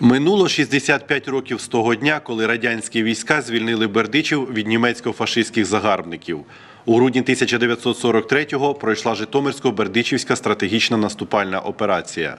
Минуло 65 років з того дня, коли радянські війська звільнили Бердичів від німецько-фашистських загарбників. У грудні 1943-го пройшла Житомирсько-Бердичівська стратегічна наступальна операція.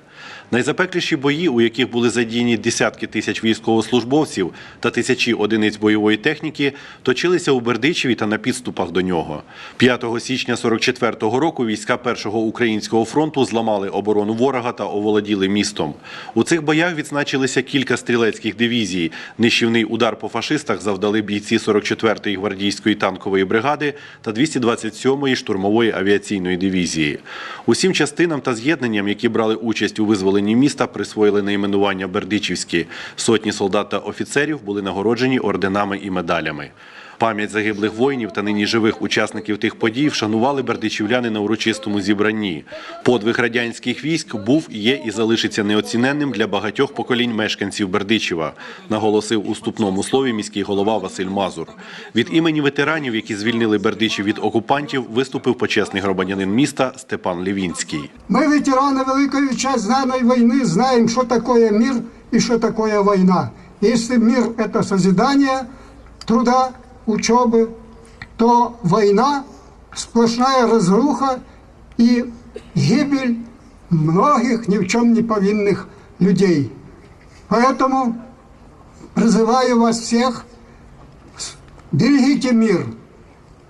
Найзапекліші бої, у яких були задіяні десятки тисяч військовослужбовців та тисячі одиниць бойової техніки, точилися у Бердичеві та на підступах до нього. 5 січня 44-го року війська Першого українського фронту зламали оборону ворога та оволоділи містом. У цих боях відзначилися кілька стрілецьких дивізій. Нищівний удар по фашистах завдали бійці 44-ї гвардійської танкової бригади та 227-ї штурмової авіаційної дивізії. Усім частинам та з'єднанням, які брали участь у визволенні міста, присвоїли найменування Бердичівські. Сотні солдат та офіцерів були нагороджені орденами і медалями. Пам'ять загиблих воїнів та нині живих учасників тих подій вшанували бердичівляни на урочистому зібранні. Подвиг радянських військ був, є і залишиться неоціненним для багатьох поколінь мешканців Бердичева, наголосив у ступному слові міський голова Василь Мазур. Від імені ветеранів, які звільнили Бердичів від окупантів, виступив почесний громадянин міста Степан Лівінський. Мы, ветераны Великой Отечественной войны, знаем, что такое мир и что такое война. Если мир – это созидание труда, учебы, то война – сплошная разруха и гибель многих ни в чем не повинных людей. Поэтому призываю вас всех, берегите мир.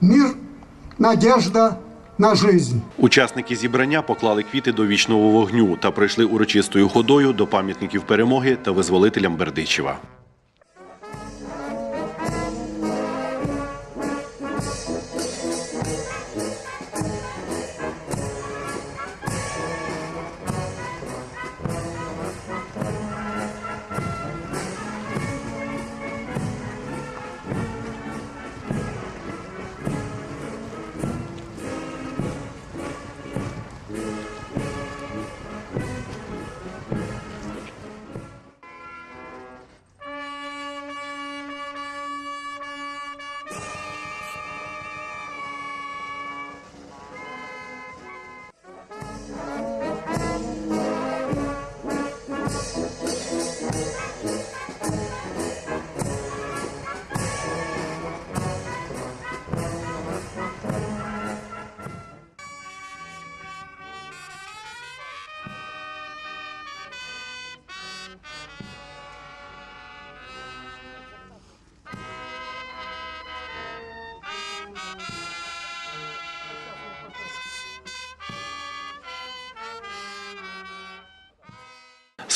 Мир – надежда на жизнь. Учасники зібрання поклали квіти до вічного вогню та прийшли урочистою ходою до пам'ятників перемоги та визволителям Бердичева.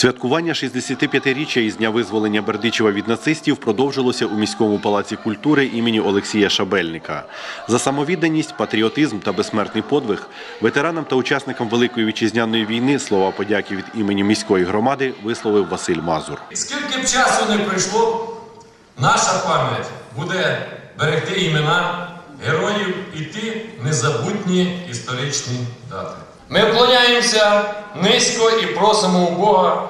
Святкування 65-річчя із дня визволення Бердичева від нацистів продовжилося у міському палаці культури імені Олексія Шабельника. За самовідданість, патріотизм та безсмертний подвиг ветеранам та учасникам Великої вітчизняної війни слова подяки від імені міської громади висловив Василь Мазур. Скільки б часу не пройшло, наша пам'ять буде берегти імена героїв і ті незабутні історичні дати. Ми вклоняємося низько і просимо у Бога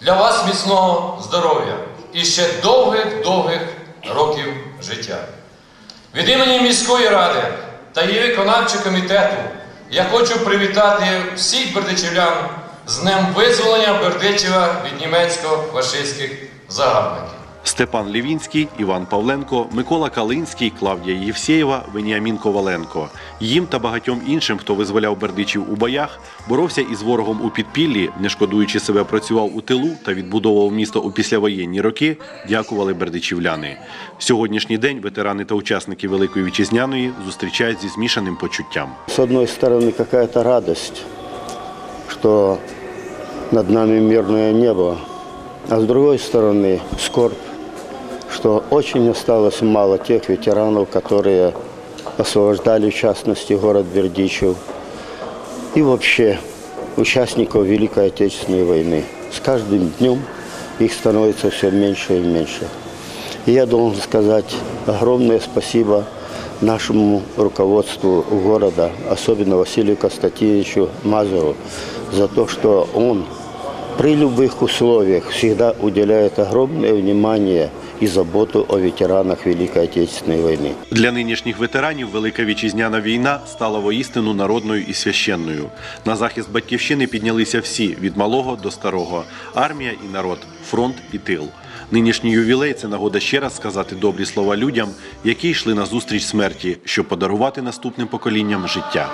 для вас міцного здоров'я і ще довгих-довгих років життя. Від імені міської ради та її виконавчого комітету я хочу привітати всіх бердичівлян з Днем визволення Бердичева від німецько-фашистських загарбників. Степан Лівінський, Іван Павленко, Микола Калинський, Клавдія Євсєєва, Веніамін Коваленко. Їм та багатьом іншим, хто визволяв бердичів у боях, боровся із ворогом у підпіллі, не шкодуючи себе, працював у тилу та відбудовував місто у післявоєнні роки. Дякували бердичівляни. Сьогоднішній день ветерани та учасники Великої вітчизняної зустрічають зі змішаним почуттям. С одной стороны, какая-то радость, что над нами мирное небо, а с другой стороны, скорбь, что очень осталось мало тех ветеранов, которые освобождали, в частности, город Бердичев, и вообще участников Великой Отечественной войны. С каждым днем их становится все меньше и меньше. И я должен сказать огромное спасибо нашему руководству города, особенно Василию Константиновичу Мазуру, за то, что он при любых условиях всегда уделяет огромное внимание и заботу о ветеранах Великой Отечественной войны. Для нинішніх ветеранів Велика Вітчизняна війна стала воістину народною і священною. На захист батьківщини піднялися всі від малого до старого: армія і народ, фронт і тил. Нинішній ювілей це нагода ще раз сказати добрі слова людям, які йшли на зустріч смерті, щоб подарувати наступним поколінням життя.